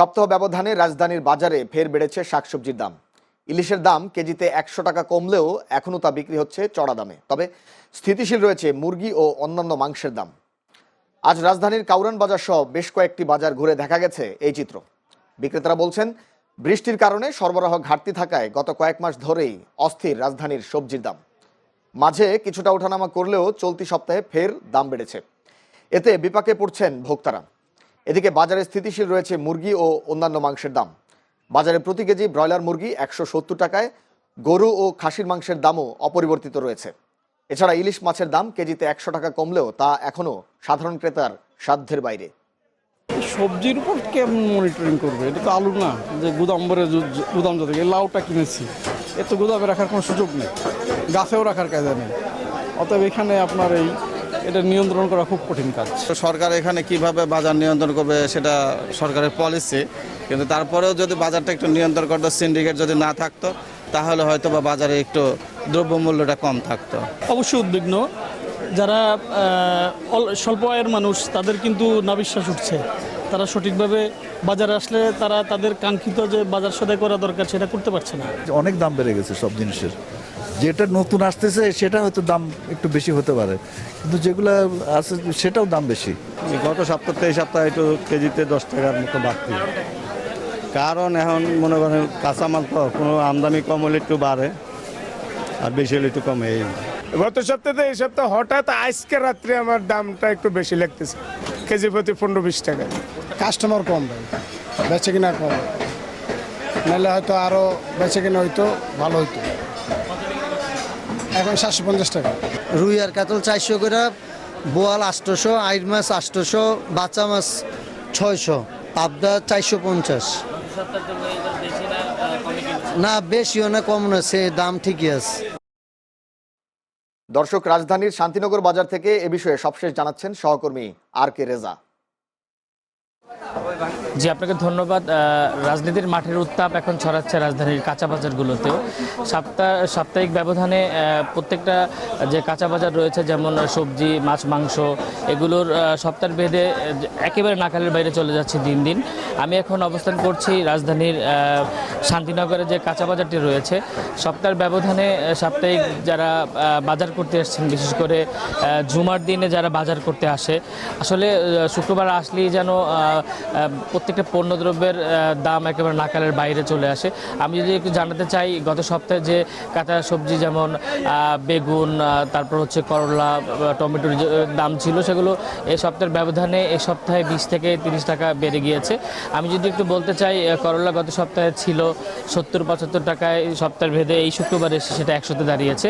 সপ্তাহ ব্যবধানে রাজধানীর বাজারে ফের বেড়েছে শাকসবজির দাম। ইলিশের দাম কেজিতে একশো টাকা কমলেও এখনও তা বিক্রি হচ্ছে চড়া দামে। তবে স্থিতিশীল রয়েছে মুরগি ও অন্যান্য মাংসের দাম। আজ রাজধানীর কাউরান বাজার সহ বেশ কয়েকটি বাজার ঘুরে দেখা গেছে এই চিত্র। বিক্রেতারা বলছেন, বৃষ্টির কারণে সরবরাহ ঘাটতি থাকায় গত কয়েক মাস ধরেই অস্থির রাজধানীর সবজির দাম। মাঝে কিছুটা ওঠানামা করলেও চলতি সপ্তাহে ফের দাম বেড়েছে। এতে বিপাকে পড়ছেন ভোক্তারা। এদিকে বাজারে স্থিতিশীল রয়েছে মুরগি ও অন্যান্য মাংসের দাম। বাজারে প্রতি কেজি ব্রয়লার মুরগি একশো সত্তর টাকায়, গরু ও খাসির মাংসের দামও অপরিবর্তিত রয়েছে। এছাড়া ইলিশ মাছের দাম কেজিতে একশো টাকা কমলেও তা এখনও সাধারণ ক্রেতার সাধ্যের বাইরে। সবজির উপর কেমন মনিটরিং করবে? এটা তো আলু না, যে গুদাম ভরে জু- জু- গুদাম যাতে লাউটা কিনেছি। এ তো গুদামে রাখার কোনো সুযোগ নেই, গাছেও রাখার কাজে নেই। অতএব এখানে আপনার এই এটা নিয়ন্ত্রণ করা খুব কঠিন কাজ। তো সরকার এখানে কীভাবে বাজার নিয়ন্ত্রণ করবে সেটা সরকারের পলিসি কিন্তু তারপরেও যদি বাজারটা একটু নিয়ন্ত্রণ করতো সিন্ডিকেট যদি না থাকতো তাহলে হয়তো বা বাজারে একটু দ্রব্যমূল্যটা কম থাকতো। অবশ্যই উদ্বিগ্ন। যারা অল- স্বল্প আয়ের মানুষ তাদের কিন্তু নাবিশ্বাস উঠছে। তারা সঠিকভাবে বাজারে আসলে তারা তাদের কাঙ্ক্ষিত যে বাজার সদাই করা দরকার সেটা করতে পারছে না। অনেক দাম বেড়ে গেছে সব জিনিসের। যেটা নতুন আসতেছে সেটা হয়তো দাম একটু বেশি হতে পারে। কিন্তু যেগুলো আছে সেটাও দাম বেশি। গত সপ্তাহ এই সপ্তাহে একটু কেজিতে দশ টাকার মতো বাড়তি। কারণ এখন মনে করেন কাঁচামাল তো কোনো আমদানি কম হলে একটু বাড়ে আর বেশি হলে একটু কমে। এই গত সপ্তাহে এই সপ্তাহ হঠাৎ আজকে রাত্রে আমার দামটা একটু বেশি লাগতেছে। কেজি প্রতি পনেরো বিশ টাকা। কাস্টমার কম ভাই বেচে কিনা কম। নাহলে হয়তো আরও বেচে কিনা হইতো ভালো হইতো। এখন সাতশো পঞ্চাশ টাকা। রুই আর কাতল চারশো করে বোয়াল আটশোশো আইর মাছ আটশোশো বাচ্চা মাছ ছয়শো পাবদা চারশো পঞ্চাশ। না বেশিও না কম না সে দাম ঠিকই আছে। দর্শক রাজধানীর শান্তিনগর বাজার থেকে এ বিষয়ে সবশেষ জানাচ্ছেন সহকর্মী আর কে রেজা। জি আপনাকে ধন্যবাদ। রাজনীতির মাঠের উত্তাপ এখন ছড়াচ্ছে রাজধানীর কাঁচা বাজারগুলোতেও সপ্তাহ সাপ্তাহিক ব্যবধানে প্রত্যেকটা যে কাঁচা বাজার রয়েছে যেমন সবজি মাছ মাংস এগুলোর সপ্তাহের ভেদে একেবারে নাকালের বাইরে চলে যাচ্ছে দিন দিন। আমি এখন অবস্থান করছি রাজধানীর শান্তিনগরে যে কাঁচা বাজারটি রয়েছে। সপ্তাহের ব্যবধানে সাপ্তাহিক যারা বাজার করতে আসছেন বিশেষ করে জুমার দিনে যারা বাজার করতে আসে আসলে শুক্রবার আসলেই যেন আহ, প্রত্যেকটা পণ্যদ্রব্যের দাম একেবারে নাকালের বাইরে চলে আসে। আমি যদি একটু জানাতে চাই, গত সপ্তাহে যে কাঁচা সবজি যেমন বেগুন তারপর হচ্ছে করলা টমেটোর দাম ছিল সেগুলো এই সপ্তাহের ব্যবধানে এই সপ্তাহে বিশ থেকে তিরিশ টাকা বেড়ে গিয়েছে। আমি যদি একটু বলতে চাই করলা গত সপ্তাহে ছিল সত্তর, পঁচাত্তর টাকায় সপ্তাহের ভেদে এই শুক্রবার এসে সেটা একশোতে দাঁড়িয়েছে।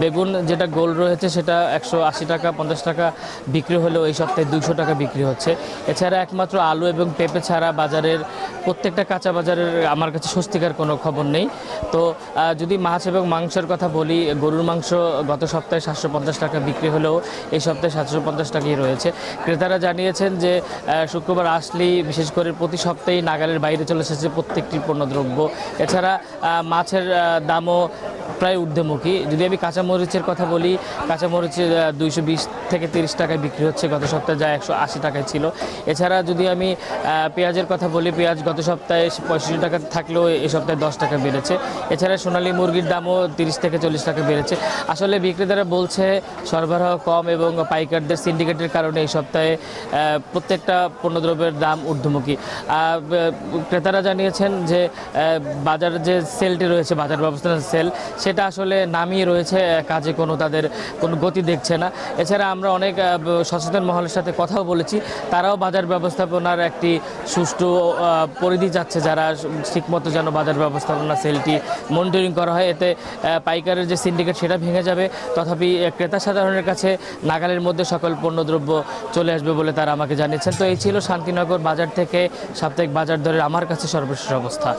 বেগুন যেটা গোল রয়েছে সেটা একশো আশি টাকা, পঞ্চাশ টাকা বিক্রি হলেও এই সপ্তাহে দুশো টাকা বিক্রি হচ্ছে। এছাড়া একমাত্র আলু এবং পেঁপে ছাড়া বাজারের প্রত্যেকটা কাঁচা বাজারের আমার কাছে স্বস্তিকার কোনো খবর নেই। তো যদি মাছ এবং মাংসের কথা বলি, গরুর মাংস গত সপ্তাহে সাতশো পঞ্চাশ টাকা বিক্রি হলেও এই সপ্তাহে সাতশো পঞ্চাশ টাকাই রয়েছে। ক্রেতারা জানিয়েছেন যে শুক্রবার আসলেই বিশেষ করে প্রতি সপ্তাহেই নাগালের বাইরে চলে এসেছে প্রত্যেকটি পণ্যদ্রব্য। এছাড়া মাছের দামও প্রায় ঊর্ধ্বমুখী। যদি আমি কাঁচামরিচের কথা বলি কাঁচামরিচের দুইশো বিশ থেকে তিরিশ টাকায় বিক্রি হচ্ছে। গত সপ্তাহে যা একশো আশি টাকায় ছিল। এছাড়া যদি আমি পেঁয়াজের কথা বলি, পেঁয়াজ গত সপ্তাহে পঁয়ষট্টি টাকা থাকলেও এই সপ্তাহে দশ টাকা বেড়েছে। এছাড়া সোনালী মুরগির দামও তিরিশ থেকে চল্লিশ টাকা বেড়েছে। আসলে বিক্রেতারা বলছে, সরবরাহ কম এবং পাইকারদের সিন্ডিকেটের কারণে এই সপ্তাহে প্রত্যেকটা পণ্যদ্রব্যের দাম ঊর্ধ্বমুখী। ক্রেতারা জানিয়েছেন যে বাজার যে সেলটি রয়েছে, বাজার ব্যবস্থা সেল সেটা আসলে নামিয়ে রয়েছে কাজে কোনো তাদের কোনো গতি দেখছে না। এছাড়া আমরা অনেক সচেতন মহলের সাথে কথাও বলেছি, তারাও বাজার ব্যবস্থাপনার একটি সুষ্ঠু পরিধি যাচ্ছে যারা ঠিকমতো যেন বাজার ব্যবস্থাপনা, সেলটি মনিটরিং করা হয়। এতে পাইকারের যে সিন্ডিকেট সেটা ভেঙে যাবে। তথাপি ক্রেতা সাধারণের কাছে নাগালের মধ্যে সকল পণ্যদ্রব্য চলে আসবে বলে তারা আমাকে জানিয়েছেন। তো এই ছিল শান্তিনগর বাজার থেকে সাপ্তাহিক বাজার দরের আমার কাছে সর্বশেষ অবস্থা।